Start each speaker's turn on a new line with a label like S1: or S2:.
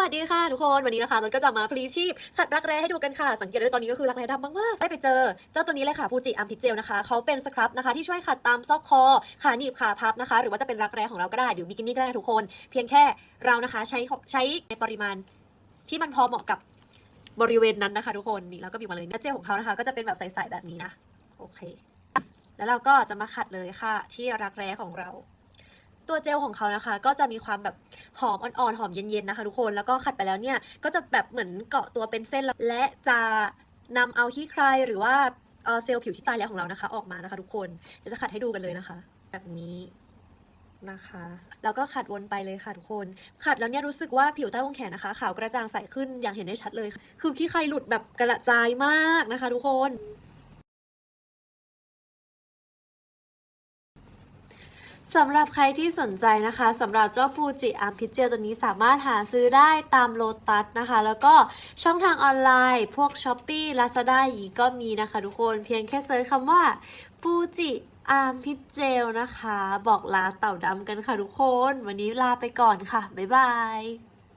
S1: วัสดีค่ะทุกคนวันนี้นะคะนนท์ก็จะมาพลีชีพขัดรักแร้ให้ดูกันค่ะ สังเกตได้ตอนนี้ก็คือรักแร้ดำมากๆได้ไปเจอ เจ้าตัวนี้เลยค่ะฟูจิอัมพิเจลนะคะเขาเป็นสครับนะคะที่ช่วยขัดตามซอกคอขาหนีบขาพับนะคะ หรือว่าจะเป็นรักแร้ของเราก็ได้หรือบิกินี่ก็ได้ทุกคน เพียงแค่เรานะคะใช้ใช้ในปริมาณที่มันพอเหมาะกับบริเวณนั้นนะคะ ทุกคนนี่เราก็บีบมาเลยเนื้อเจลของเขานะคะ ก็จะเป็นแบบใสๆแบบนี้นะโอเค แล้วเราก็จะมาขัดเลยค่ะ ที่รักแร้ของเรา ตัวเจลของเขานะคะ ก็จะมีความแบบหอมอ่อนๆหอมเย็นๆนะคะ ทุกคนแล้วก็ขัดไปแล้วเนี่ยก็จะแบบเหมือนเกาะตัวเป็นเส้นและจะนำเอาขี้ใครหรือว่าเอ่อเซลล์ผิวที่ตายแล้วของเรานะคะ ออกมานะคะ ทุกคนเดี๋ยวจะขัดให้ดูกันเลยนะคะ แบบนี้นะคะแล้วก็ขัดวนไปเลยค่ะทุกคน ขัดแล้วเนี่ยรู้สึกว่าผิวใต้วงแขนนะคะ ขาวกระจ่างใสขึ้นอย่างเห็นได้ชัดเลย คือขี้ใครหลุดแบบกระจายมากนะคะ ทุกคน สำหรับใครที่สนใจนะคะสำหรับเจ้าฟูจิอาร์มพิเจลตัวนี้สามารถหาซื้อได้ตามโลตัสนะคะ แล้วก็ช่องทางออนไลน์ พวก s h อ p e e Lazada อย่างนี้ก็มีนะคะทุกคนเพียงแค่เซิร์ชคำว่าฟูจิอาร์มพิเจลนะคะ บอกลาเต่าดำกันค่ะทุกคน วันนี้ลาไปก่อนค่ะ บ๊ายบาย